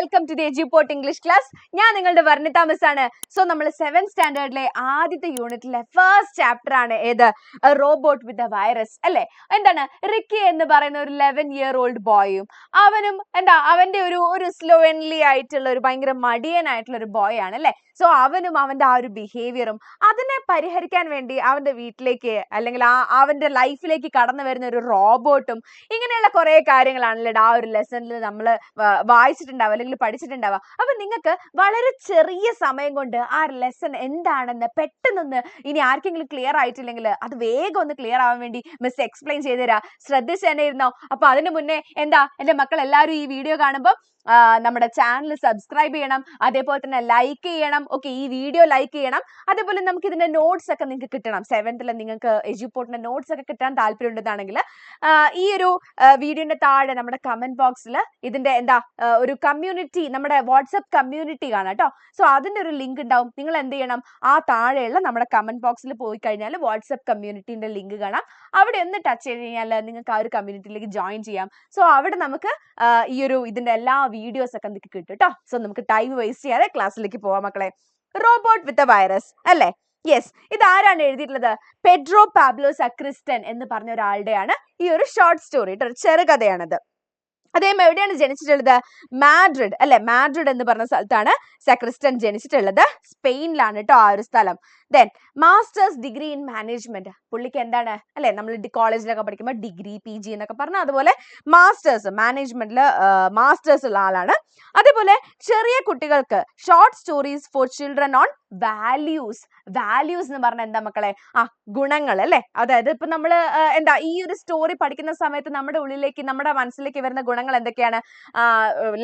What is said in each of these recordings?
Welcome to the AG port English class ഞാൻ നിങ്ങളുടെ വർണി താമസ് ആണ് സോ നമ്മൾ സെവൻ സ്റ്റാൻഡേർഡിലെ ആദ്യത്തെ യൂണിറ്റിലെ ഫസ്റ്റ് ചാപ്റ്റർ ആണ്. ഏത്? റോബോട്ട് വിത്ത് എ വൈറസ് അല്ലേ? എന്താണ്? റിക്കി എന്ന് പറയുന്ന ഒരു ലെവൻ ഇയർ ഓൾഡ് ബോയും അവനും എന്താ? അവന്റെ ഒരു ഒരു സ്ലോവൻലി ആയിട്ടുള്ള ഒരു ഭയങ്കര മടിയനായിട്ടുള്ള ഒരു ബോയ് ആണ് അല്ലേ? സോ അവനും അവന്റെ ആ ഒരു ബിഹേവിയറും അതിനെ പരിഹരിക്കാൻ വേണ്ടി അവന്റെ വീട്ടിലേക്ക് അല്ലെങ്കിൽ ആ അവന്റെ ലൈഫിലേക്ക് കടന്നു വരുന്ന ഒരു റോബോട്ടും ഇങ്ങനെയുള്ള കുറെ കാര്യങ്ങളാണല്ലേ ആ ഒരു ലെസണിൽ നമ്മൾ വായിച്ചിട്ടുണ്ടാവും അല്ലെങ്കിൽ പഠിച്ചിട്ടുണ്ടാവുക അപ്പൊ നിങ്ങൾക്ക് വളരെ ചെറിയ സമയം കൊണ്ട് ആ ലെസൺ എന്താണെന്ന് പെട്ടെന്നൊന്ന് ഇനി ആർക്കെങ്കിലും ക്ലിയർ ആയിട്ടില്ലെങ്കിൽ അത് വേഗം ഒന്ന് ക്ലിയർ ആവാൻ വേണ്ടി മിസ് എക്സ്പ്ലെയിൻ ചെയ്തു തരാം ശ്രദ്ധിച്ചു തന്നെ ഇരുന്നോ? അപ്പൊ അതിന് മുന്നേ എന്താ? എന്റെ മക്കൾ എല്ലാവരും ഈ വീഡിയോ കാണുമ്പോൾ നമ്മുടെ ചാനൽ സബ്സ്ക്രൈബ് ചെയ്യണം അതേപോലെ തന്നെ ലൈക്ക് ചെയ്യണം ഓക്കെ ഈ വീഡിയോ ലൈക്ക് ചെയ്യണം. അതേപോലെ നമുക്ക് ഇതിന്റെ നോട്ട്സ് ഒക്കെ നിങ്ങൾക്ക് കിട്ടണം. സെവൻത്തിൽ നിങ്ങൾക്ക് എജുപോർട്ടിന്റെ നോട്ട്സ് ഒക്കെ കിട്ടാൻ താല്പര്യം ഉണ്ടെന്നാണെങ്കിൽ ഈ ഒരു വീഡിയോന്റെ താഴെ നമ്മുടെ കമന്റ് ബോക്സിൽ ഇതിന്റെ എന്താ ഒരു കമ്മ്യൂണിറ്റി നമ്മുടെ വാട്സപ്പ് കമ്മ്യൂണിറ്റി കാണാം കേട്ടോ സോ അതിന്റെ ഒരു ലിങ്ക് ഉണ്ടാവും. നിങ്ങൾ എന്ത് ചെയ്യണം? ആ താഴെയുള്ള നമ്മുടെ കമന്റ് ബോക്സിൽ പോയി കഴിഞ്ഞാൽ വാട്സപ്പ് കമ്മ്യൂണിറ്റിന്റെ ലിങ്ക് കാണാം. അവിടെ ഒന്ന് ടച്ച് ചെയ്ത് കഴിഞ്ഞാൽ നിങ്ങൾക്ക് ആ ഒരു കമ്മ്യൂണിറ്റിയിലേക്ക് ജോയിൻ ചെയ്യാം. സോ അവിടെ നമുക്ക് ഈ ഒരു ഇതിന്റെ എല്ലാ വീഡിയോസ് ഒക്കെ നിങ്ങൾക്ക് കിട്ടും കേട്ടോ സോ നമുക്ക് ടൈം വേസ്റ്റ് ചെയ്യാതെ ക്ലാസ്സിലേക്ക് പോവാം മക്കളെ. റോബോട്ട് വിത്ത് എ വൈറസ് അല്ലേ? യെസ് ഇത് ആരാണ് എഴുതിയിട്ടുള്ളത്? പെഡ്രോ പാബ്ലോസ് അക്രിസ്റ്റൻ എന്ന് പറഞ്ഞ ഒരാളുടെയാണ് ഈ ഒരു ഷോർട്ട് സ്റ്റോറി കേട്ടോ ചെറുകഥയാണത്. അദ്ദേഹം എവിടെയാണ് ജനിച്ചിട്ടുള്ളത്? മാഡ്രിഡ് അല്ലെ? മാഡ്രിഡ് എന്ന് പറഞ്ഞ സ്ഥലത്താണ് സെക്രിസ്റ്റൻ ജനിച്ചിട്ടുള്ളത്. സ്പെയിനിലാണ് കേട്ടോ ആ ഒരു സ്ഥലം. Then masters degree in management പുള്ളിക്ക് എന്താണ്? അല്ലെ നമ്മൾ കോളേജിലൊക്കെ പഠിക്കുമ്പോൾ ഡിഗ്രി പി ജി എന്നൊക്കെ പറഞ്ഞാൽ അതുപോലെ മാസ്റ്റേഴ്സ് മാനേജ്മെന്റിൽ മാസ്റ്റേഴ്സ് ഉള്ള ആളാണ്. അതേപോലെ ചെറിയ കുട്ടികൾക്ക് short stories for children on values values എന്ന് പറഞ്ഞാൽ എന്താ മക്കളെ? ആ ഗുണങ്ങൾ അല്ലെ? അതായത് ഇപ്പൊ നമ്മൾ എന്താ ഈ ഒരു സ്റ്റോറി പഠിക്കുന്ന സമയത്ത് നമ്മുടെ ഉള്ളിലേക്ക് നമ്മുടെ മനസ്സിലേക്ക് വരുന്ന ഗുണങ്ങൾ എന്തൊക്കെയാണ്?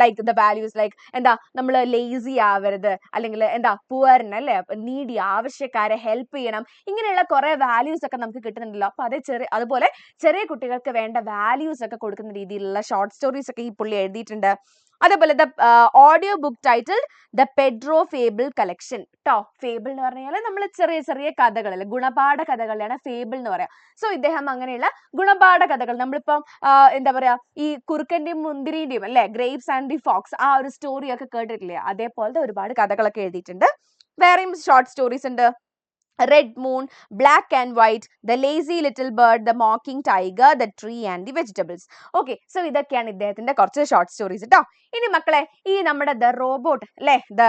ലൈക്ക് ദ വാല്യൂസ് ലൈക്ക് എന്താ നമ്മൾ ലേസി ആവരുത് അല്ലെങ്കിൽ എന്താ പുവറിന് അല്ലെ? നീഡി ആവശ്യക്കാരെ ഹെൽപ്പ് ചെയ്യണം ഇങ്ങനെയുള്ള കുറെ വാല്യൂസ് ഒക്കെ നമുക്ക് കിട്ടുന്നുണ്ടല്ലോ. അപ്പൊ അതേ ചെറിയ അതുപോലെ ചെറിയ കുട്ടികൾക്ക് വേണ്ട വാല്യൂസ് ഒക്കെ കൊടുക്കുന്ന രീതിയിലുള്ള ഷോർട്ട് സ്റ്റോറീസ് ഒക്കെ ഈ പുള്ളി എഴുതിയിട്ടുണ്ട്. അതേപോലെ the audio book title the Pedro fable collection കേട്ടോ ഫേബിൾ എന്ന് പറഞ്ഞാൽ നമ്മൾ ചെറിയ ചെറിയ അല്ലെ ഗുണപാഠ കഥകളെയാണ് ഫേബിൾ എന്ന് പറയാം. സോ ഇദ്ദേഹം അങ്ങനെയുള്ള ഗുണപാഠ കഥകൾ നമ്മളിപ്പം എന്താ പറയാ ഈ കുറുക്കന്റെയും മുന്തിരിന്റെയും അല്ലെ ഗ്രേപ്സ് ആൻഡ് ദി ഫോക്സ് ആ ഒരു സ്റ്റോറിയൊക്കെ കേട്ടിട്ടില്ലേ? അതേപോലത്തെ ഒരുപാട് കഥകളൊക്കെ എഴുതിയിട്ടുണ്ട്. വേറെയും ഷോർട്ട് സ്റ്റോറീസ് ഉണ്ട്. Red moon black and white the lazy little bird the mocking tiger the tree and the vegetables okay so ഇതൊക്കെയാണ് ഇദ്ദേഹത്തിന്റെ കുറച്ച് ഷോർട്ട് സ്റ്റോറീസ് കേട്ടോ ഇനി മക്കളെ ഈ നമ്മുടെ ദ റോബോട്ട് അല്ലെ ദ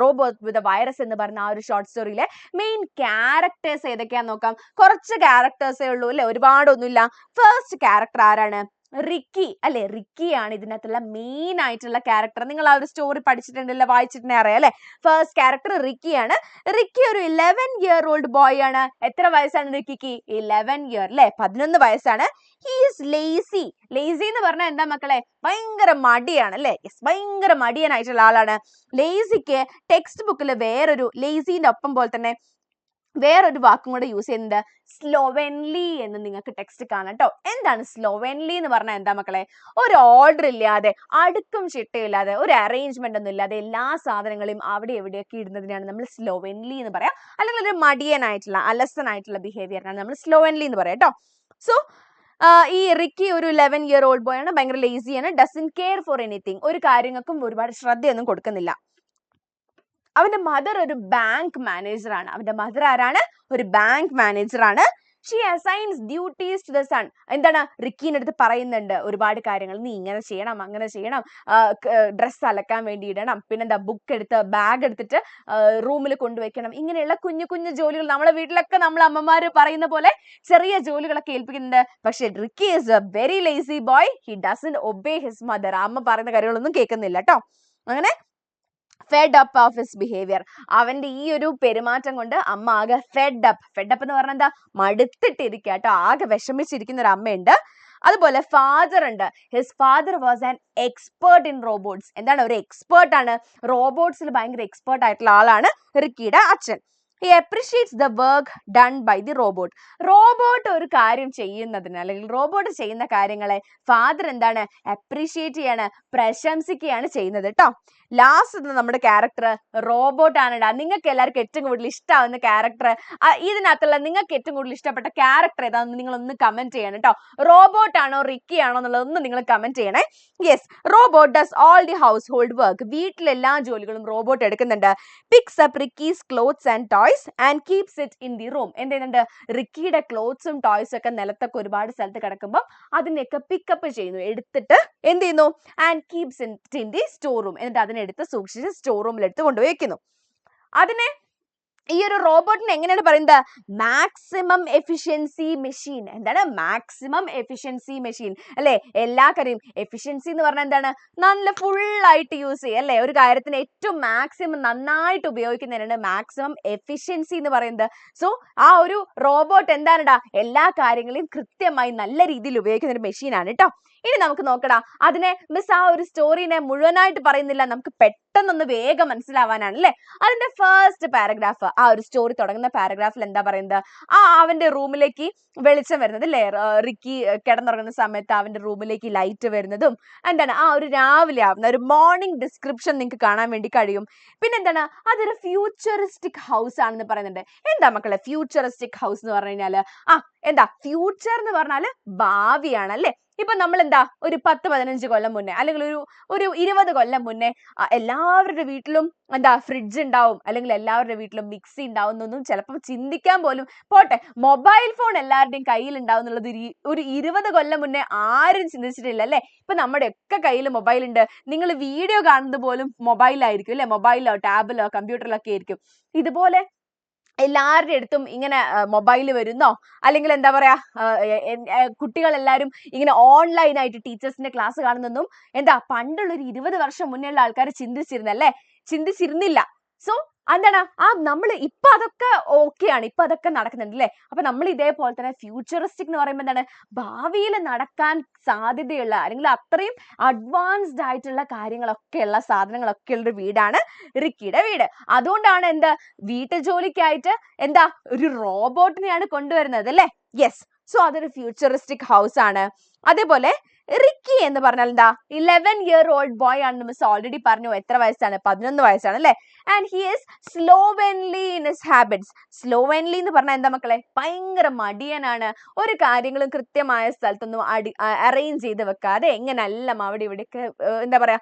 റോബോട്ട് വിത്ത് വൈറസ് എന്ന് പറഞ്ഞ ആ ഒരു ഷോർട്ട് സ്റ്റോറിയിലെ മെയിൻ ക്യാരക്ടേഴ്സ് ഏതൊക്കെയാന്ന് നോക്കാം. കുറച്ച് ക്യാരക്ടേഴ്സേ ഉള്ളൂ അല്ലെ ഒരുപാടൊന്നുമില്ല. ഫസ്റ്റ് ക്യാരക്ടർ ആരാണ്? റിക്കി അല്ലെ? റിക്കിയാണ് ഇതിനകത്തുള്ള മെയിൻ ആയിട്ടുള്ള ക്യാരക്ടർ നിങ്ങൾ ആ ഒരു സ്റ്റോറി പഠിച്ചിട്ടുണ്ടല്ലോ വായിച്ചിട്ടുണ്ടെങ്കിൽ അറിയാം അല്ലെ? ഫസ്റ്റ് ക്യാരക്ടർ റിക്കിയാണ്. റിക്കി ഒരു ഇലവൻ ഇയർ ഓൾഡ് ബോയ് ആണ്. എത്ര വയസ്സാണ് റിക്കിക്ക്? ഇലവൻ ഇയർ അല്ലെ? പതിനൊന്ന് വയസ്സാണ്. ഹീസ് ലേസി ലേസി എന്ന് പറഞ്ഞാൽ എന്താ മക്കളെ? ഭയങ്കര മടിയാണ് അല്ലെ? യെസ് ഭയങ്കര മടിയനായിട്ടുള്ള ആളാണ്. ലേസിക്ക് ടെക്സ്റ്റ് ബുക്കിൽ വേറൊരു ലേസിന്റെ ഒപ്പം പോലെ തന്നെ വേറൊരു വാക്കും കൂടെ യൂസ് ചെയ്യുന്നത് സ്ലോവെൻലി എന്ന് നിങ്ങൾക്ക് ടെക്സ്റ്റ് കാണാം കേട്ടോ എന്താണ് സ്ലോവെൻലി എന്ന് പറഞ്ഞാൽ എന്താ മക്കളെ? ഒരു ഓർഡർ ഇല്ലാതെ അടുക്കും ചിട്ടയില്ലാതെ ഒരു അറേഞ്ച്മെന്റ് ഒന്നും ഇല്ലാതെ എല്ലാ സാധനങ്ങളെയും അവിടെ എവിടെയൊക്കെ ഇടുന്നതിനാണ് നമ്മൾ സ്ലോവെൻലി എന്ന് പറയാം. അല്ലെങ്കിൽ ഒരു മടിയനായിട്ടുള്ള അലസനായിട്ടുള്ള ബിഹേവിയറിനാണ് നമ്മൾ സ്ലോവെൻലി എന്ന് പറയാം കേട്ടോ സോ ഈ റിക്കി ഒരു ലെവൻ ഇയർ ഓൾഡ് ബോയ് ആണ്. ഭയങ്കര ലേസിയാണ് ഡസൻ കെയർ ഫോർ എനിത്തിങ് ഒരു കാര്യങ്ങൾക്കും ഒരുപാട് ശ്രദ്ധയൊന്നും കൊടുക്കുന്നില്ല. അവന്റെ മദർ ഒരു ബാങ്ക് മാനേജർ ആണ്. അവന്റെ മദർ ആരാണ്? ഒരു ബാങ്ക് മാനേജർ ആണ്. She assigns duties to the son എന്താണ്? റിക്കീന്റെ അടുത്ത് പറയുന്നുണ്ട് ഒരുപാട് കാര്യങ്ങൾ. നീ ഇങ്ങനെ ചെയ്യണം അങ്ങനെ ചെയ്യണം. ഡ്രസ്സ് അലക്കാൻ വേണ്ടി ഇടണം. പിന്നെന്താ? ബുക്ക് എടുത്ത് ബാഗ് എടുത്തിട്ട് റൂമിൽ കൊണ്ടുവയ്ക്കണം. ഇങ്ങനെയുള്ള കുഞ്ഞു കുഞ്ഞു ജോലികൾ നമ്മളെ വീട്ടിലൊക്കെ നമ്മൾ അമ്മമാർ പറയുന്ന പോലെ ചെറിയ ജോലികളൊക്കെ ഏൽപ്പിക്കുന്നുണ്ട്. പക്ഷേ Ricky is a very lazy boy he doesn't obey his mother അമ്മ പറയുന്ന കാര്യങ്ങളൊന്നും കേൾക്കുന്നില്ല കേട്ടോ അങ്ങനെ fed up of his behaviour അവന്റെ ഈ ഒരു പെരുമാറ്റം കൊണ്ട് അമ്മ ആകെ ഫെഡ് അപ്പ് ഫെഡ് അപ്പ് എന്ന് പറഞ്ഞാൽ എന്താ? മടുത്തിട്ടിരിക്കുക കേട്ടോ. ആകെ വിഷമിച്ചിരിക്കുന്ന ഒരു അമ്മയുണ്ട്. അതുപോലെ ഫാദർ ഉണ്ട്. His father was an expert in robots എന്താണ്? ഒരു എക്സ്പേർട്ട് ആണ്. റോബോട്ട്സിൽ ഭയങ്കര എക്സ്പേർട്ട് ആയിട്ടുള്ള ആളാണ് റിക്കിയുടെ അച്ഛൻ. He appreciates the work done by the robot robot ഒരു കാര്യം ചെയ്യുന്നതിന് അല്ലെങ്കിൽ റോബോട്ട് ചെയ്യുന്ന കാര്യങ്ങളെ ഫാദർ എന്താണ്? അപ്രീഷിയേറ്റ് ചെയ്യാണ് പ്രശംസിക്കുകയാണ് ചെയ്യുന്നത് കേട്ടോ ലാസ്റ്റ് നമ്മുടെ ക്യാരക്ടർ റോബോട്ട് ആണ് ഇടാ നിങ്ങൾക്ക് എല്ലാവർക്കും ഏറ്റവും കൂടുതൽ ഇഷ്ടമാവുന്ന ക്യാരക്ടർ ഇതിനകത്തുള്ള നിങ്ങൾക്ക് ഏറ്റവും കൂടുതൽ ഇഷ്ടപ്പെട്ട ക്യാരക്ടർ ഏതാണെന്ന് നിങ്ങൾ ഒന്ന് കമന്റ് ചെയ്യണം കേട്ടോ റോബോട്ട് ആണോ റിക്കി ആണോ എന്നുള്ളത് ഒന്ന് നിങ്ങൾ കമന്റ് ചെയ്യണേ. Yes robot does all the household work വീട്ടിലെല്ലാ ജോലികളും റോബോട്ട് എടുക്കുന്നുണ്ട്. Picks up Ricky's clothes and toys and keeps it in the room എന്ത് ചെയ്യുന്നുണ്ട്? റിക്കിയുടെ ക്ലോത്ത്സും ടോയ്സും ഒക്കെ നിലത്തൊക്കെ ഒരുപാട് സ്ഥലത്ത് കിടക്കുമ്പോൾ അതിനെയൊക്കെ പിക്കപ്പ് ചെയ്യുന്നു. എടുത്തിട്ട് എന്ത് ചെയ്യുന്നു? And keeps in the store room എന്നിട്ട് അതിനെടുത്ത് സൂക്ഷിച്ച് സ്റ്റോർ റൂമിൽ എടുത്ത് കൊണ്ടുപോയി വെക്കുന്നു. അതിനെ ഈ ഒരു റോബോട്ടിന് എങ്ങനെയാണ് പറയുന്നത്? മാക്സിമം എഫിഷ്യൻസി മെഷീൻ എന്താണ്? മാക്സിമം എഫിഷ്യൻസി മെഷീൻ അല്ലെ? എല്ലാ കാര്യം എഫിഷ്യൻസി എന്ന് പറഞ്ഞാൽ എന്താണ്? നല്ല ഫുൾ ആയിട്ട് യൂസ് ചെയ്യുക. അല്ലെ? ഒരു കാര്യത്തിന് ഏറ്റവും മാക്സിമം നന്നായിട്ട് ഉപയോഗിക്കുന്നതിനാണ് മാക്സിമം എഫിഷ്യൻസി എന്ന് പറയുന്നത്. സോ ആ ഒരു റോബോട്ട് എന്താണെടാ? എല്ലാ കാര്യങ്ങളെയും കൃത്യമായി നല്ല രീതിയിൽ ഉപയോഗിക്കുന്ന ഒരു മെഷീനാണ് കേട്ടോ ഇനി നമുക്ക് നോക്കടാ. അതിനെ മിസ് ആ ഒരു സ്റ്റോറിനെ മുഴുവനായിട്ട് പറയുന്നില്ല. നമുക്ക് പെട്ടെന്നൊന്ന് വേഗം മനസ്സിലാവാനാണ്. അല്ലേ? അതിന്റെ ഫസ്റ്റ് പാരഗ്രാഫ് ആ ഒരു സ്റ്റോറി തുടങ്ങുന്ന പാരഗ്രാഫിൽ എന്താ പറയുന്നത്? ആ അവന്റെ റൂമിലേക്ക് വെളിച്ചം വരുന്നത് അല്ലേ റിക്കി കിടന്നുറങ്ങുന്ന സമയത്ത് അവന്റെ റൂമിലേക്ക് ലൈറ്റ് വരുന്നതും എന്താണ്? ആ ഒരു രാവിലെ ആവുന്ന ഒരു മോർണിംഗ് ഡിസ്ക്രിപ്ഷൻ നിങ്ങൾക്ക് കാണാൻ വേണ്ടി കഴിയും. പിന്നെ എന്താണ്? അതൊരു ഫ്യൂച്ചറിസ്റ്റിക് ഹൗസ് ആണെന്ന് പറയുന്നുണ്ട്. എന്താ മക്കളെ ഫ്യൂച്ചറിസ്റ്റിക് ഹൗസ് എന്ന് പറഞ്ഞു കഴിഞ്ഞാൽ? ആ എന്താ? ഫ്യൂച്ചർ എന്ന് പറഞ്ഞാൽ ഭാവിയാണ് അല്ലേ? ഇപ്പൊ നമ്മൾ എന്താ ഒരു പത്ത് പതിനഞ്ച് കൊല്ലം മുന്നേ അല്ലെങ്കിൽ ഒരു ഒരു ഇരുപത് കൊല്ലം മുന്നേ എല്ലാവരുടെ വീട്ടിലും എന്താ ഫ്രിഡ്ജ് ഉണ്ടാവും അല്ലെങ്കിൽ എല്ലാവരുടെ വീട്ടിലും മിക്സി ഉണ്ടാവും എന്നൊന്നും ചിലപ്പോൾ ചിന്തിക്കാൻ പോലും പോട്ടെ. മൊബൈൽ ഫോൺ എല്ലാവരുടെയും കയ്യിൽ ഉണ്ടാവും എന്നുള്ളത് ഒരു ഇരുപത് കൊല്ലം മുന്നേ ആരും ചിന്തിച്ചിട്ടില്ല അല്ലേ? ഇപ്പൊ നമ്മുടെ ഒക്കെ കയ്യിൽ മൊബൈൽ ഉണ്ട്. നിങ്ങൾ വീഡിയോ കാണുന്നത് പോലും മൊബൈലായിരിക്കും അല്ലെ? മൊബൈലോ ടാബിലോ കമ്പ്യൂട്ടറിലോ ഒക്കെ ആയിരിക്കും. ഇതുപോലെ എല്ലാവരുടെ അടുത്തും ഇങ്ങനെ മൊബൈൽ വരുന്നോ? അല്ലെങ്കിൽ എന്താ പറയാ കുട്ടികൾ എല്ലാവരും ഇങ്ങനെ ഓൺലൈൻ ആയിട്ട് ടീച്ചേഴ്സിന്റെ ക്ലാസ് കാണുന്നൊന്നും എന്താ പണ്ടുള്ള ഒരു ഇരുപത് വർഷം മുന്നേ ഉള്ള ആൾക്കാർ ചിന്തിച്ചിരുന്നല്ലേ? ചിന്തിച്ചിരുന്നില്ല. സോ എന്താണ്? ആ നമ്മൾ ഇപ്പൊ അതൊക്കെ ഓക്കെയാണ് ഇപ്പൊ അതൊക്കെ നടക്കുന്നുണ്ട് അല്ലെ അപ്പൊ നമ്മൾ ഇതേപോലെ തന്നെ ഫ്യൂച്ചറിസ്റ്റിക് എന്ന് പറയുമ്പോൾ എന്താണ്? ഭാവിയിൽ നടക്കാൻ സാധ്യതയുള്ള അല്ലെങ്കിൽ അത്രയും അഡ്വാൻസ്ഡ് ആയിട്ടുള്ള കാര്യങ്ങളൊക്കെ ഉള്ള സാധനങ്ങളൊക്കെ ഉള്ള വീടാണ് റിക്കിയുടെ വീട്. അതുകൊണ്ടാണ് എന്താ? വീട്ടു ജോലിക്കായിട്ട് എന്താ? ഒരു റോബോട്ടിനെയാണ് കൊണ്ടുവരുന്നത് അല്ലെ യെസ് സോ അതൊരു ഫ്യൂച്ചറിസ്റ്റിക് ഹൗസ് ആണ്. അതേപോലെ റിക്കി എന്ന് പറഞ്ഞാൽ എന്താ ഇലവൻ ഇയർ ഓൾഡ് ബോയ് ആണെന്ന് മിസ് ഓൾറെഡി പറഞ്ഞു എത്ര വയസ്സാണ്? പതിനൊന്ന് വയസ്സാണ് അല്ലേ? And he is slovenly in his habits slovenly എന്ന് പറഞ്ഞാൽ എന്താ മക്കളെ? ഭയങ്കര മടിയനാണ്. ഒരു കാര്യങ്ങളും കൃത്യമായ സ്ഥലത്തൊന്നും അടി അറേഞ്ച് ചെയ്ത് വെക്കാതെ എങ്ങനെല്ലാം അവിടെ ഇവിടെയൊക്കെ എന്താ പറയാ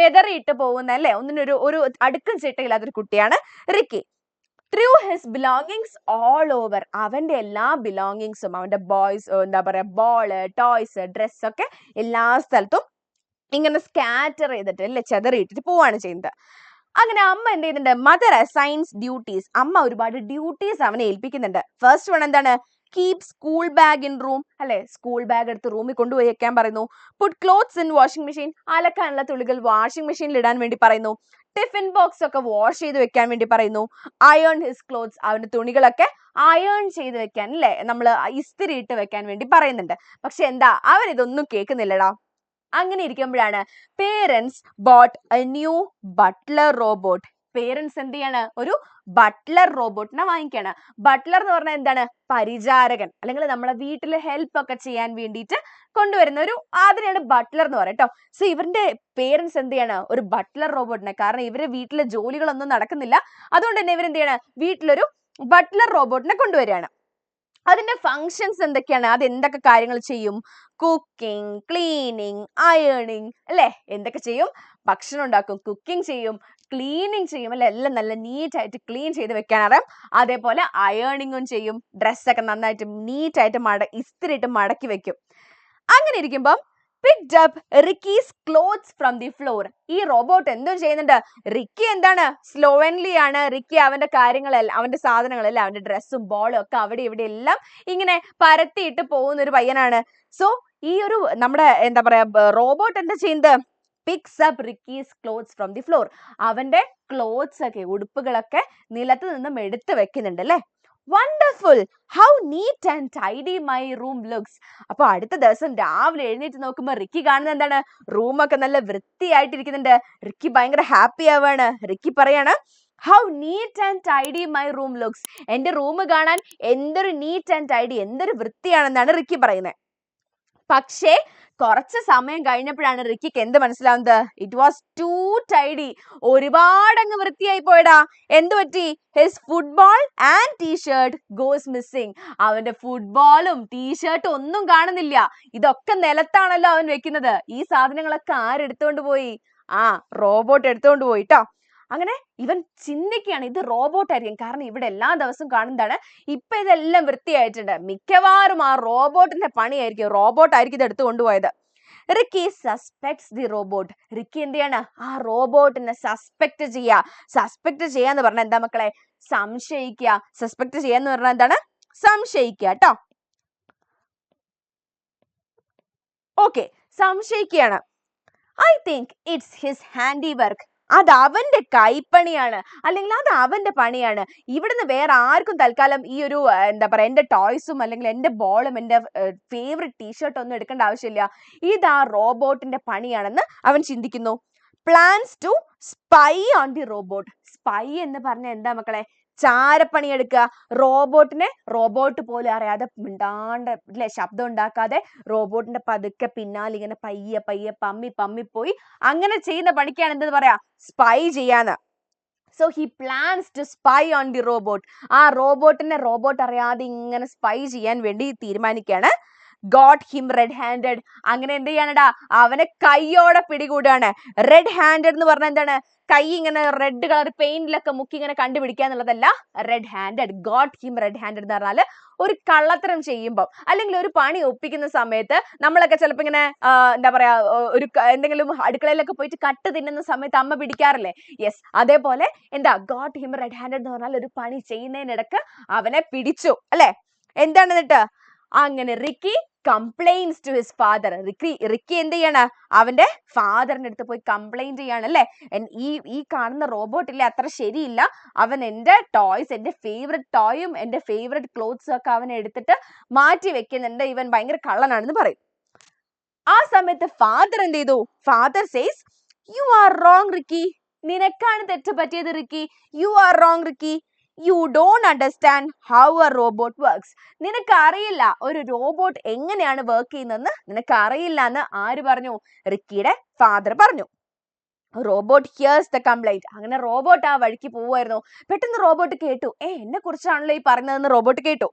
വെതറിയിട്ട് പോകുന്ന അല്ലേ ഒന്നിനൊരു ഒരു അടുക്കും ചിട്ടയില്ലാത്തൊരു കുട്ടിയാണ് Ricky. Through his belongings all over അവന്റെ എല്ലാ ബിലോങ്ങിങ്സും അവന്റെ ബോയ്സ് എന്താ പറയുക ബോൾ ടോയ്സ് ഡ്രസ്സൊക്കെ എല്ലാ സ്ഥലത്തും ഇങ്ങനെ സ്കാറ്റർ ചെയ്തിട്ട് അല്ലെ ചെതറിയിട്ടിട്ട് പോവാണ് ചെയ്യുന്നത്. അങ്ങനെ അമ്മ എന്ത് ചെയ്യുന്നുണ്ട്? മദർ അസൈൻസ് ഡ്യൂട്ടീസ് അമ്മ ഒരുപാട് ഡ്യൂട്ടീസ് അവനെ ഏൽപ്പിക്കുന്നുണ്ട്. ഫസ്റ്റ് വൺ എന്താണ്? Keep school bag in room അല്ലെ? സ്കൂൾ ബാഗ് എടുത്ത് റൂമിൽ കൊണ്ടുപോയി വെക്കാൻ പറയുന്നു. Put clothes in washing machine അലക്കാനുള്ള തുള്ളികൾ വാഷിംഗ് മെഷീനിൽ ഇടാൻ വേണ്ടി പറയുന്നു. ടിഫിൻ ബോക്സ് ഒക്കെ വാഷ് ചെയ്ത് വെക്കാൻ വേണ്ടി പറയുന്നു. അയേൺ ഹിസ് ക്ലോത്ത്സ് അവന്റെ തുണികളൊക്കെ അയേൺ ചെയ്ത് വെക്കാൻ അല്ലേ? നമ്മൾ ഇസ്തിരി ഇട്ട് വെക്കാൻ വേണ്ടി പറയുന്നുണ്ട്. പക്ഷെ എന്താ? അവൻ ഇതൊന്നും കേൾക്കുന്നില്ലടാ. അങ്ങനെ ഇരിക്കുമ്പോഴാണ് parents bought a new butler robot parents എന്ത് ചെയ്യാണ്? ഒരു ബട്ട്ലർ റോബോട്ടിനെ വാങ്ങിക്കാണ്. ബട്ട്ലർ എന്ന് പറഞ്ഞാൽ എന്താണ്? പരിചാരകൻ. അല്ലെങ്കിൽ നമ്മളെ വീട്ടിൽ ഹെൽപ്പ് ഒക്കെ ചെയ്യാൻ വേണ്ടിയിട്ട് കൊണ്ടുവരുന്ന ഒരു അതിനെയാണ് ബട്ട്ലർ എന്ന് പറയുക കേട്ടോ. സോ ഇവരുടെ പേരൻസ് എന്ത് ചെയ്യാണ്? ഒരു ബട്ട്ലർ റോബോട്ടിനെ കാരണം ഇവരെ വീട്ടിലെ ജോലികളൊന്നും നടക്കുന്നില്ല. അതുകൊണ്ട് തന്നെ ഇവരെന്ത് ചെയ്യാണ്? വീട്ടിലൊരു ബട്ട്ലർ റോബോട്ടിനെ കൊണ്ടുവരികയാണ്. അതിന്റെ ഫങ്ഷൻസ് എന്തൊക്കെയാണ്? അത് എന്തൊക്കെ കാര്യങ്ങൾ ചെയ്യും? കുക്കിംഗ് ക്ലീനിങ് അയേണിങ് അല്ലേ? എന്തൊക്കെ ചെയ്യും? ഭക്ഷണം ഉണ്ടാക്കും കുക്കിംഗ് ചെയ്യും ക്ലീനിങ് ചെയ്യും അല്ലെ? എല്ലാം നല്ല നീറ്റായിട്ട് ക്ലീൻ ചെയ്ത് വെക്കാൻ അറിയാം അതേപോലെ അയേണിങ്ങും ചെയ്യും. ഡ്രസ്സൊക്കെ നന്നായിട്ട് നീറ്റായിട്ട് മട ഇസ്തിരിയിട്ട് മടക്കി വെക്കും. അങ്ങനെ ഇരിക്കുമ്പം picked up Ricky's clothes from the floor ഈ റോബോട്ട് എന്തും ചെയ്യുന്നുണ്ട്. റിക്കി എന്താണ്? സ്ലോവൻലി ആണ്. റിക്കി അവന്റെ കാര്യങ്ങളെല്ലാം അവന്റെ സാധനങ്ങളെല്ലാം അവന്റെ ഡ്രസ്സും ബോളും ഒക്കെ അവിടെ ഇവിടെ എല്ലാം ഇങ്ങനെ പരത്തിയിട്ട് പോകുന്ന ഒരു പയ്യനാണ്. സോ ഈ ഒരു നമ്മുടെ എന്താ പറയാ റോബോട്ട് എന്താ ചെയ്യുന്നത്? Picks up Ricky's clothes from the floor അവന്റെ ക്ലോത്ത്സ് ഒക്കെ ഉടുപ്പുകളൊക്കെ നിലത്ത് നിന്നും എടുത്തു വെക്കുന്നുണ്ട് അല്ലേ? Wonderful how neat and tidy my room looks അപ്പൊ അടുത്ത ദിവസം രാവിലെ എഴുന്നേറ്റ് നോക്കുമ്പോൾ റിക്കി കാണുന്നത് എന്താണ്? റൂമൊക്കെ നല്ല വൃത്തിയായിട്ടിരിക്കുന്നുണ്ട്. റിക്കി ഭയങ്കര ഹാപ്പി ആവാണ്. റിക്കി പറയാണ് how neat and tidy my room looks എന്റെ റൂം കാണാൻ എന്തൊരു നീറ്റ് ആൻഡ് ടൈഡി എന്തൊരു വൃത്തിയാണെന്നാണ് റിക്കി പറയുന്നത്. പക്ഷേ കുറച്ച് സമയം കഴിഞ്ഞപ്പോഴാണ് റിക്കിക്ക് എന്ത് മനസ്സിലാവുന്നത്? ഇറ്റ് വാസ് ടു ടൈഡി ഒരുപാട് അങ്ങ് വൃത്തിയായി പോയടാ. എന്ത് പറ്റി? His football and T shirt goes missing അവന്റെ ഫുട്ബോളും ടീഷർട്ടും ഒന്നും കാണുന്നില്ല. ഇതൊക്കെ നിലത്താണല്ലോ അവൻ വെക്കുന്നത്. ഈ സാധനങ്ങളൊക്കെ ആരെടുത്തോണ്ട് പോയി? ആ റോബോട്ട് എടുത്തോണ്ട് പോയി ട്ടോ. അങ്ങനെ ഇവൻ ചിന്തിക്കുകയാണ് ഇത് റോബോട്ട് ആയിരിക്കും. കാരണം ഇവിടെ എല്ലാ ദിവസവും കാണുന്നതാണ് ഇപ്പൊ ഇതെല്ലാം വൃത്തിയായിട്ടുണ്ട്. മിക്കവാറും ആ റോബോട്ടിന്റെ പണിയായിരിക്കും. റോബോട്ട് ആയിരിക്കും ഇത് എടുത്തു കൊണ്ടുപോയത്. Ricky suspects the robot. Ricky എന്ത് ചെയ്യാണ്? ആ റോബോട്ടിനെ സസ്പെക്ട് ചെയ്യുക. സസ്പെക്ട് ചെയ്യാന്ന് പറഞ്ഞാൽ എന്താ മക്കളെ? സംശയിക്കുക. സസ്പെക്ട് ചെയ്യാന്ന് പറഞ്ഞാൽ എന്താണ്? സംശയിക്കുക കേട്ടോ. Okay. സംശയിക്കുകയാണ്. I think it's his handiwork അത് അവന്റെ കൈപ്പണിയാണ്. അല്ലെങ്കിൽ അത് അവന്റെ പണിയാണ്. ഇവിടുന്ന് വേറെ ആർക്കും തൽക്കാലം ഈ ഒരു എന്താ പറയാ എന്റെ ടോയ്സും അല്ലെങ്കിൽ എന്റെ ബോളും എന്റെ ഫേവററ്റ് ടീഷർട്ടും ഒന്നും എടുക്കേണ്ട ആവശ്യമില്ല. ഇത് ആ റോബോട്ടിന്റെ പണിയാണെന്ന് അവൻ ചിന്തിക്കുന്നു. Plans to spy on the robot spy എന്ന് പറഞ്ഞ എന്താ മക്കളെ? ചാരപ്പണി എടുക്കുക റോബോട്ടിനെ റോബോട്ട് പോലും അറിയാതെ മിണ്ടാണ്ട് അല്ലെ ശബ്ദം ഉണ്ടാക്കാതെ റോബോട്ടിന്റെ പതുക്കെ പിന്നാലെ ഇങ്ങനെ പയ്യെ പയ്യെ പമ്മി പമ്മി പോയി അങ്ങനെ ചെയ്യുന്ന പണിക്കാണ് എന്തെന്ന് പറയാ? സ്പൈ ചെയ്യാന്ന്. So he plans to spy on the robot ആ റോബോട്ടിനെ റോബോട്ട് അറിയാതെ ഇങ്ങനെ സ്പൈ ചെയ്യാൻ വേണ്ടി തീരുമാനിക്കുകയാണ്. ഗോഡ് ഹിം റെഡ് ഹാൻഡഡ് അങ്ങനെ എന്ത് ചെയ്യാനടാ? അവനെ കൈയോടെ പിടികൂടാണ്. റെഡ് ഹാൻഡഡ് എന്ന് പറഞ്ഞാൽ എന്താണ്? കൈ ഇങ്ങനെ റെഡ് കളർ പെയിന്റിലൊക്കെ മുക്കി ഇങ്ങനെ കണ്ടുപിടിക്കുക എന്നുള്ളതല്ല red handed caught him red handed എന്ന് പറഞ്ഞാൽ ഒരു കള്ളത്തരം ചെയ്യുമ്പോൾ അല്ലെങ്കിൽ ഒരു പണി ഒപ്പിക്കുന്ന സമയത്ത് നമ്മളൊക്കെ ചിലപ്പോൾ ഇങ്ങനെ എന്താ പറയാ ഒരു എന്തെങ്കിലും അടുക്കളയിലൊക്കെ പോയിട്ട് കട്ട് തിന്നുന്ന സമയത്ത് അമ്മ പിടിക്കാറില്ലേ? യെസ് അതേപോലെ എന്താ? ഗോഡ് ഹിം റെഡ് ഹാൻഡഡ് എന്ന് പറഞ്ഞാൽ ഒരു പണി ചെയ്യുന്നതിനിടക്ക് അവനെ പിടിച്ചു. അല്ലെ? എന്താണ് എന്നിട്ട്? അങ്ങനെ Ricky complains to his father Ricky Ricky എന്ത് ചെയ്യാണ്? അവന്റെ ഫാദറിന്റെ അടുത്ത് പോയി കംപ്ലൈന്റ് ചെയ്യാണ് അല്ലേ? ഈ ഈ കാണുന്ന റോബോട്ടില്ല അത്ര ശരിയില്ല. അവൻ എന്റെ ടോയ്സ് എന്റെ ഫേവററ്റ് ടോയും എന്റെ ഫേവററ്റ് ക്ലോത്ത്സും ഒക്കെ അവൻ എടുത്തിട്ട് മാറ്റി വെക്കുന്നുണ്ട് ഇവൻ ഭയങ്കര കള്ളനാണെന്ന് പറയും. ആ സമയത്ത് ഫാദർ എന്ത് ചെയ്തു? Father says you are wrong Ricky. നിനക്കാണ് തെറ്റ് പറ്റിയത് Ricky. You are wrong Ricky. You don't understand how a robot works നിനക്ക് അറിയില്ല ഒരു റോബോട്ട് എങ്ങനെയാണ് വർക്ക് ചെയ്യുന്നതെന്ന് നിനക്ക് അറിയില്ല എന്ന് ആര് പറഞ്ഞു? റിക്കിയുടെ ഫാദർ പറഞ്ഞു. റോബോട്ട് ഹിയേഴ്സ് ദ കംപ്ലൈന്റ് അങ്ങനെ റോബോട്ട് ആ വഴിക്ക് പോവുമായിരുന്നു പെട്ടെന്ന് റോബോട്ട് കേട്ടു. ഏ എന്നെ കുറിച്ചാണല്ലോ ഈ പറഞ്ഞതെന്ന് റോബോട്ട് കേട്ടു.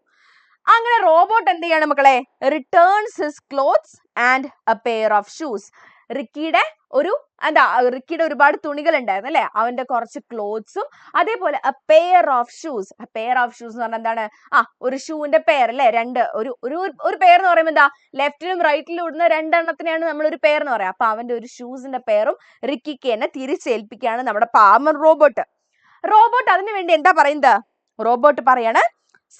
അങ്ങനെ റോബോട്ട് എന്ത് ചെയ്യാണ് മക്കളെ? Returns his clothes and a pair of shoes റിക്കിയുടെ ഒരു എന്താ റിക്കിയുടെ ഒരുപാട് തുണികൾ ഉണ്ടായിരുന്നു അല്ലെ? അവന്റെ കുറച്ച് ക്ലോത്ത്സും അതേപോലെ a pair of shoes pair of shoes എന്ന് പറഞ്ഞാൽ എന്താണ്? ആ ഒരു ഷൂവിന്റെ പെയർ അല്ലെ? രണ്ട് ഒരു ഒരു ഒരു പെയർ എന്ന് പറയുമ്പോൾ എന്താ? ലെഫ്റ്റിലും റൈറ്റിലും ഇടുന്ന രണ്ടെണ്ണത്തിനെയാണ് നമ്മൾ ഒരു പെയർ എന്ന് പറയാം അപ്പൊ അവന്റെ ഒരു ഷൂസിന്റെ പെയറും റിക്കിക്ക് തന്നെ തിരിച്ചേൽപ്പിക്കുകയാണ് നമ്മുടെ പാമർ റോബോട്ട് റോബോട്ട് അതിനു വേണ്ടി എന്താ പറയുന്നത്? റോബോട്ട് പറയാണ്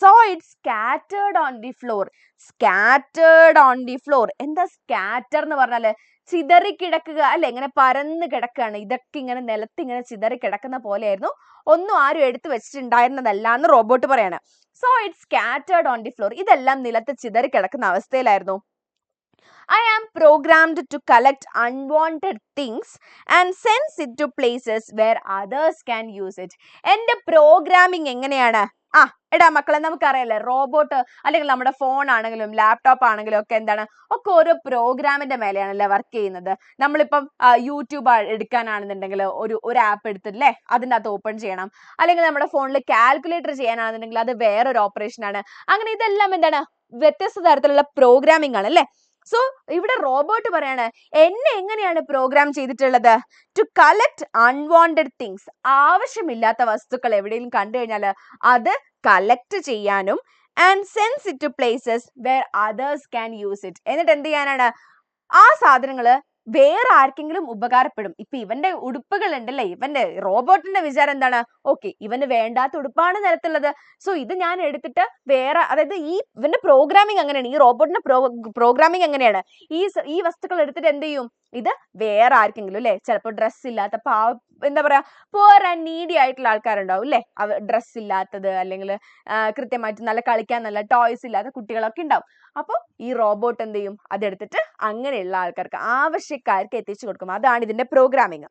so it scattered on the floor scattered on the floor എന്താ സ്കാറ്റർ എന്ന് പറഞ്ഞാൽ? ചിതറി കിടക്കുക അല്ലെ? ഇങ്ങനെ പരന്ന് കിടക്കുകയാണ്. ഇതൊക്കെ ഇങ്ങനെ നിലത്ത് ഇങ്ങനെ ചിതറി കിടക്കുന്ന പോലെയായിരുന്നു. ഒന്നും ആരും എടുത്തു വെച്ചിട്ടുണ്ടായിരുന്നതല്ല എന്ന് റോബോട്ട് പറയാണ്. So it's scattered on the floor ഇതെല്ലാം നിലത്ത് ചിതറി കിടക്കുന്ന അവസ്ഥയിലായിരുന്നു. I am programmed to collect unwanted things and sends it to places where others can use it എന്റെ പ്രോഗ്രാമിംഗ് എങ്ങനെയാണ്? ആ എടാ മക്കളെ നമുക്കറിയാലേ റോബോട്ട് അല്ലെങ്കിൽ നമ്മുടെ ഫോൺ ആണെങ്കിലും ലാപ്ടോപ്പ് ആണെങ്കിലും ഒക്കെ എന്താണ് ഒക്കെ ഓരോ പ്രോഗ്രാമിന്റെ മേലെയാണല്ലേ വർക്ക് ചെയ്യുന്നത്. നമ്മളിപ്പം യൂട്യൂബ് എടുക്കാനാണെന്നുണ്ടെങ്കിൽ ഒരു ഒരു ആപ്പ് എടുത്തില്ലേ അതിന്റെ അകത്ത് ഓപ്പൺ ചെയ്യണം. അല്ലെങ്കിൽ നമ്മുടെ ഫോണിൽ കാൽക്കുലേറ്റർ ചെയ്യാനാണെന്നുണ്ടെങ്കിൽ അത് വേറൊരു ഓപ്പറേഷൻ ആണ്. അങ്ങനെ ഇതെല്ലാം എന്താണ് വ്യത്യസ്ത തരത്തിലുള്ള പ്രോഗ്രാമിംഗ് ആണ് അല്ലേ സോ ഇവിടെ റോബോട്ട് പറയാണ് എന്നെ എങ്ങനെയാണ് പ്രോഗ്രാം ചെയ്തിട്ടുള്ളത്? ടു കളക്ട് അൺവാണ്ടഡ് തിങ്സ് ആവശ്യമില്ലാത്ത വസ്തുക്കൾ എവിടെയെങ്കിലും കണ്ടു കഴിഞ്ഞാൽ അത് കളക്ട് ചെയ്യാനും and sends it to places where others can use it എന്നിട്ട് എന്ത് ചെയ്യാനാണ്? ആ സാധനങ്ങൾ വേറെ ആർക്കെങ്കിലും ഉപകാരപ്പെടും. ഇപ്പൊ ഇവന്റെ ഉടുപ്പുകൾ ഉണ്ടല്ലേ ഇവന്റെ റോബോട്ടിന്റെ വിചാരം എന്താണ്? ഓക്കെ ഇവന് വേണ്ടാത്ത ഉടുപ്പാണ് നിലത്തുള്ളത്. സോ ഇത് ഞാൻ എടുത്തിട്ട് വേറെ അതായത് ഈ ഇവന്റെ പ്രോഗ്രാമിംഗ് അങ്ങനെയാണ്. ഈ റോബോട്ടിന്റെ പ്രോഗ്രാമിംഗ് എങ്ങനെയാണ്? ഈ ഈ വസ്തുക്കൾ എടുത്തിട്ട് എന്ത് ചെയ്യും? ഇത് വേറെ ആർക്കെങ്കിലും അല്ലെ? ചിലപ്പോൾ ഡ്രസ് ഇല്ലാത്ത പാവ എന്താ പറയാ ആൻഡ് നീഡി ആയിട്ടുള്ള ആൾക്കാരുണ്ടാവും അല്ലെ? അവ ഡ്രസ് ഇല്ലാത്തത് അല്ലെങ്കിൽ കൃത്യമായിട്ട് നല്ല കളിക്കാൻ നല്ല ടോയ്സ് ഇല്ലാത്ത കുട്ടികളൊക്കെ ഉണ്ടാവും. അപ്പോൾ ഈ റോബോട്ട് എന്ത് ചെയ്യും? അതെടുത്തിട്ട് അങ്ങനെയുള്ള ആൾക്കാർക്ക് ആവശ്യക്കാർക്ക് എത്തിച്ചു കൊടുക്കും. അതാണ് ഇതിന്റെ പ്രോഗ്രാമിങ്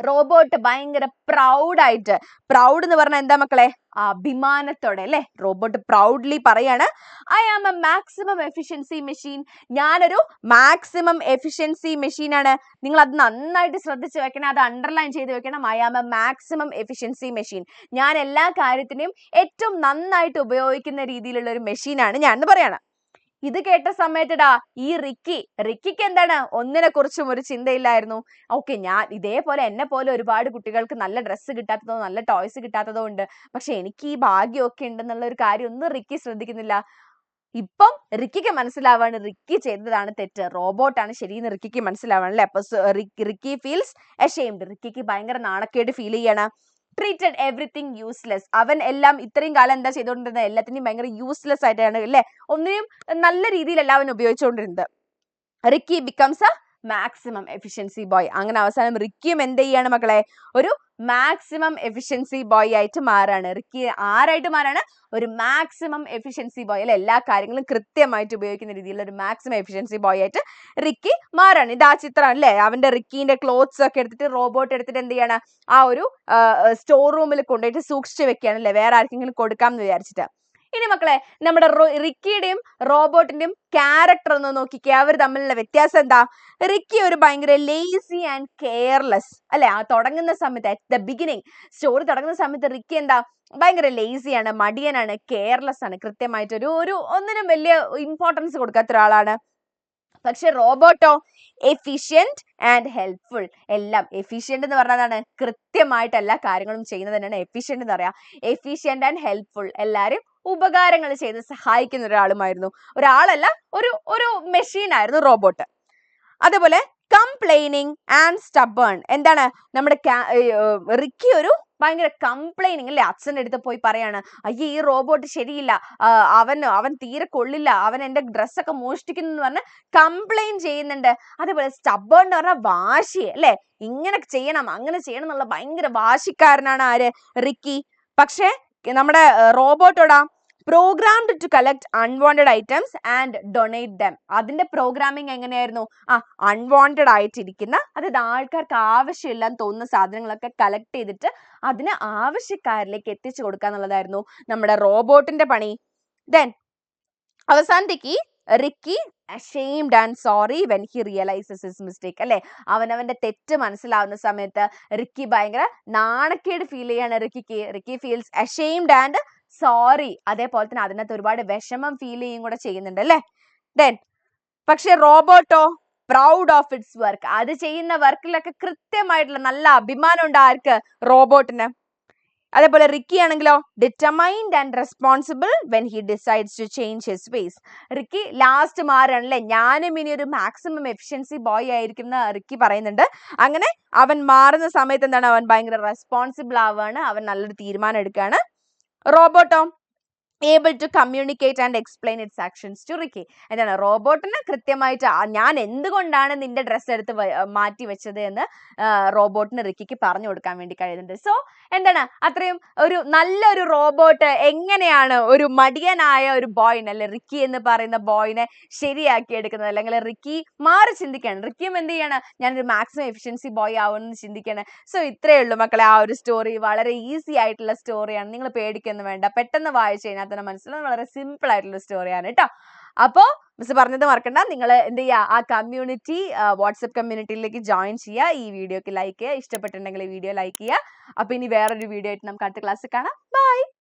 റോബോട്ട് ഭയങ്കര പ്രൗഡായിട്ട് പ്രൗഡ് എന്ന് പറഞ്ഞാൽ എന്താ മക്കളെ? അഭിമാനത്തോടെ അല്ലെ? റോബോട്ട് പ്രൗഡ്ലി പറയാണ് I am a maximum efficiency machine ഞാനൊരു മാക്സിമം എഫിഷ്യൻസി മെഷീൻ ആണ്. നിങ്ങൾ അത് നന്നായിട്ട് ശ്രദ്ധിച്ച് വെക്കണം അത് അണ്ടർലൈൻ ചെയ്ത് വെക്കണം. I am a maximum efficiency machine ഞാൻ എല്ലാ കാര്യത്തിനെയും ഏറ്റവും നന്നായിട്ട് ഉപയോഗിക്കുന്ന രീതിയിലുള്ള ഒരു മെഷീനാണ് ഞാൻ എന്ന് പറയണം. ഇത് കേട്ട സമയത്തടാ ഈ റിക്കി റിക്കിക്ക് എന്താണ്? ഒന്നിനെ കുറിച്ചും ഒരു ചിന്തയില്ലായിരുന്നു. ഓക്കെ ഞാൻ ഇതേപോലെ എന്നെ പോലെ ഒരുപാട് കുട്ടികൾക്ക് നല്ല ഡ്രസ്സ് കിട്ടാത്തതോ നല്ല ടോയ്സ് കിട്ടാത്തതോ ഉണ്ട്. പക്ഷെ എനിക്ക് ഈ ഭാഗ്യമൊക്കെ ഉണ്ടെന്നുള്ള ഒരു കാര്യം ഒന്നും റിക്കി ശ്രദ്ധിക്കുന്നില്ല. ഇപ്പം റിക്കിക്ക് മനസ്സിലാവാണ് റിക്കി ചെയ്തതാണ് തെറ്റ്. റോബോട്ടാണ് ശരിയെന്ന് റിക്കിക്ക് മനസ്സിലാവാണ് അല്ലെ? അപ്പൊ റിക്കി ഫീൽസ് എഷെയിംഡ് റിക്കിക്ക് ഭയങ്കര നാണക്കേട് ഫീൽ ചെയ്യാണ്. ട്രീറ്റഡ് എവറിത്തിങ് യൂസ്ലെസ് അവൻ എല്ലാം ഇത്രയും കാലം എന്താ ചെയ്തുകൊണ്ടിരുന്നത്? എല്ലാത്തിനെയും ഭയങ്കര യൂസ്ലെസ് ആയിട്ടാണ് അല്ലെ? ഒന്നിനും നല്ല രീതിയിലല്ല അവൻ ഉപയോഗിച്ചുകൊണ്ടിരുന്നത്. Ricky becomes a maximum efficiency boy അങ്ങനെ അവസാനം റിക്കിയും എന്ത് ചെയ്യാണ് മക്കളെ? ഒരു മാക്സിമം എഫിഷ്യൻസി ബോയ് ആയിട്ട് മാറാണ്. റിക്കി ആരായിട്ട് മാറാണ്? ഒരു മാക്സിമം എഫിഷ്യൻസി ബോയ് അല്ലെ? എല്ലാ കാര്യങ്ങളും കൃത്യമായിട്ട് ഉപയോഗിക്കുന്ന രീതിയിലുള്ള ഒരു മാക്സിമം എഫിഷ്യൻസി ബോയ് ആയിട്ട് റിക്കി മാറാണ്. ഇത് ആ ചിത്രം അല്ലേ? അവന്റെ റിക്കിന്റെ ക്ലോത്ത്സ് ഒക്കെ എടുത്തിട്ട് റോബോട്ട് എടുത്തിട്ട് എന്ത് ചെയ്യാണ്? ആ ഒരു സ്റ്റോർ റൂമിൽ കൊണ്ടുപോയിട്ട് സൂക്ഷിച്ചു വെക്കുകയാണ് അല്ലേ? വേറെ ആർക്കെങ്കിലും കൊടുക്കാം എന്ന് വിചാരിച്ചിട്ട്. ഇനി മക്കളെ നമ്മുടെ റിക്കിയുടെയും റോബോട്ടിന്റെയും ക്യാരക്ടർ ഒന്ന് നോക്കിക്കേ. അവർ തമ്മിലുള്ള വ്യത്യാസം എന്താ? റിക്കി ഒരു ഭയങ്കര ലേസി ആൻഡ് കെയർലെസ് അല്ലെ? ആ തുടങ്ങുന്ന സമയത്ത് അറ്റ് ദ ബിഗിനിങ് സ്റ്റോറി തുടങ്ങുന്ന സമയത്ത് റിക്കി എന്താ? ഭയങ്കര ലേസിയാണ് മടിയനാണ് കെയർലെസ് ആണ്. കൃത്യമായിട്ട് ഒരു ഒരു ഒന്നിനും വലിയ ഇമ്പോർട്ടൻസ് കൊടുക്കാത്ത ഒരാളാണ്. പക്ഷെ റോബോട്ടോ എഫിഷ്യന്റ് ആൻഡ് ഹെൽപ്ഫുൾ എല്ലാം എഫിഷ്യന്റ് എന്ന് പറഞ്ഞതാണ് കൃത്യമായിട്ട് എല്ലാ കാര്യങ്ങളും ചെയ്യുന്നത് തന്നെയാണ് എഫിഷ്യന്റ് എന്ന് പറയാം. എഫിഷ്യന്റ് ആൻഡ് ഹെൽപ്ഫുൾ എല്ലാരും ഉപകാരങ്ങൾ ചെയ്ത് സഹായിക്കുന്ന ഒരാളുമായിരുന്നു. ഒരാളല്ല ഒരു ഒരു മെഷീൻ ആയിരുന്നു റോബോട്ട് അതുപോലെ കംപ്ലൈനിങ് ആൻഡ് സ്റ്റബേൺ എന്താണ്? നമ്മുടെ റിക്കി ഒരു ഭയങ്കര കംപ്ലൈനിങ് അല്ലേ അച്ഛന്റെ അടുത്ത് പോയി പറയാണ് അയ്യേ ഈ റോബോട്ട് ശരിയില്ല. അവൻ അവൻ തീരെ കൊള്ളില്ല. അവൻ എന്റെ ഡ്രസ്സൊക്കെ മോഷ്ടിക്കുന്നു എന്ന് പറഞ്ഞ് കംപ്ലൈൻ ചെയ്യുന്നുണ്ട്. അതേപോലെ സ്റ്റബേൺ എന്ന് പറഞ്ഞാൽ വാശി അല്ലേ? ഇങ്ങനെ ചെയ്യണം അങ്ങനെ ചെയ്യണം എന്നുള്ള ഭയങ്കര വാശിക്കാരനാണ് ആര്? റിക്കി. പക്ഷേ നമ്മുടെ റോബോട്ടോടാ programmed to collect unwanted items and donate them അതിന്റെ പ്രോഗ്രാമിംഗ് എങ്ങനെയായിരുന്നു? ആ അൺവാണ്ടഡ് ആയിട്ടിരിക്കുന്ന അതായത് ആൾക്കാർക്ക് ആവശ്യമില്ലാന്ന് തോന്നുന്ന സാധനങ്ങളൊക്കെ കളക്ട് ചെയ്തിട്ട് അതിന് ആവശ്യക്കാരിലേക്ക് എത്തിച്ചു കൊടുക്കുക എന്നുള്ളതായിരുന്നു നമ്മുടെ റോബോട്ടിന്റെ പണി. Then അവസാനത്തേക്ക് Ricky shamed and sorry when he realises his mistake അല്ലെ? അവനവന്റെ തെറ്റ് മനസ്സിലാവുന്ന സമയത്ത് റിക്കി ഭയങ്കര നാണക്കേട് ഫീൽ ചെയ്യാണ് റിക്കിക്ക്. Ricky feels ashamed and sorry അതേപോലെ തന്നെ അതിനകത്ത് ഒരുപാട് വിഷമം ഫീൽ ചെയ്യും കൂടെ ചെയ്യുന്നുണ്ട് അല്ലേ? ദെൻ പക്ഷെ റോബോട്ടോ പ്രൗഡ് ഓഫ് ഇറ്റ്സ് വർക്ക് അത് ചെയ്യുന്ന വർക്കിലൊക്കെ കൃത്യമായിട്ടുള്ള നല്ല അഭിമാനം ഉണ്ട് ആർക്ക്? റോബോട്ടിന്. അതേപോലെ റിക്കി ആണെങ്കിലോ determined and responsible when he decides to change his ways Ricky last മാറാണല്ലേ ഞാനും ഇനി ഒരു മാക്സിമം എഫിഷ്യൻസി ബോയ് ആയിരിക്കും എന്ന് റിക്കി പറയുന്നുണ്ട്. അങ്ങനെ അവൻ മാറുന്ന സമയത്ത് എന്താണ്? അവൻ ഭയങ്കര റെസ്പോൺസിബിൾ ആവുകയാണ്. അവൻ നല്ലൊരു തീരുമാനം എടുക്കുകയാണ്. Roberto? Able to communicate and explain its actions to Ricky എന്താണ്? റോബോട്ടിന് കൃത്യമായിട്ട് ഞാൻ എന്തുകൊണ്ടാണ് നിന്റെ ഡ്രസ്സ് എടുത്ത് മാറ്റി വെച്ചത് എന്ന് റോബോട്ടിന് റിക്കിക്ക് പറഞ്ഞു കൊടുക്കാൻ വേണ്ടി കഴിയുന്നുണ്ട്. സോ എന്താണ്? അത്രയും ഒരു നല്ലൊരു റോബോട്ട് എങ്ങനെയാണ് ഒരു മടിയനായ ഒരു ബോയിനെ അല്ലെ റിക്കി എന്ന് പറയുന്ന ബോയിനെ ശരിയാക്കി എടുക്കുന്നത്? അല്ലെങ്കിൽ റിക്കി മാറി ചിന്തിക്കുകയാണ്. റിക്കിയും എന്ത് ചെയ്യാണ്? ഞാനൊരു മാക്സിമം എഫിഷ്യൻസി ബോയ് ആവുമെന്ന് ചിന്തിക്കുകയാണ്. സോ ഇത്രയേ ഉള്ളൂ മക്കളെ. ആ ഒരു സ്റ്റോറി വളരെ ഈസി ആയിട്ടുള്ള സ്റ്റോറിയാണ് നിങ്ങൾ പേടിക്കൊന്നും വേണ്ട. പെട്ടെന്ന് വായിച്ചു കഴിഞ്ഞാൽ തന്നെ മനസ്സിലാവും. വളരെ സിമ്പിൾ ആയിട്ടുള്ള സ്റ്റോറിയാണ് കേട്ടോ അപ്പോൾ മിസ് പറഞ്ഞത് മറക്കണ്ട. നിങ്ങൾ എന്ത് ചെയ്യുക ആ കമ്മ്യൂണിറ്റി വാട്സപ്പ് കമ്മ്യൂണിറ്റിയിലേക്ക് ജോയിൻ ചെയ്യുക ഈ വീഡിയോക്ക് ലൈക്ക് ചെയ്യുക ഇഷ്ടപ്പെട്ടിട്ടുണ്ടെങ്കിൽ ഈ വീഡിയോ ലൈക്ക് ചെയ്യുക അപ്പോൾ ഇനി വേറൊരു വീഡിയോ ആയിട്ട് നമുക്ക് അടുത്ത ക്ലാസ്സിൽ കാണാം. ബൈ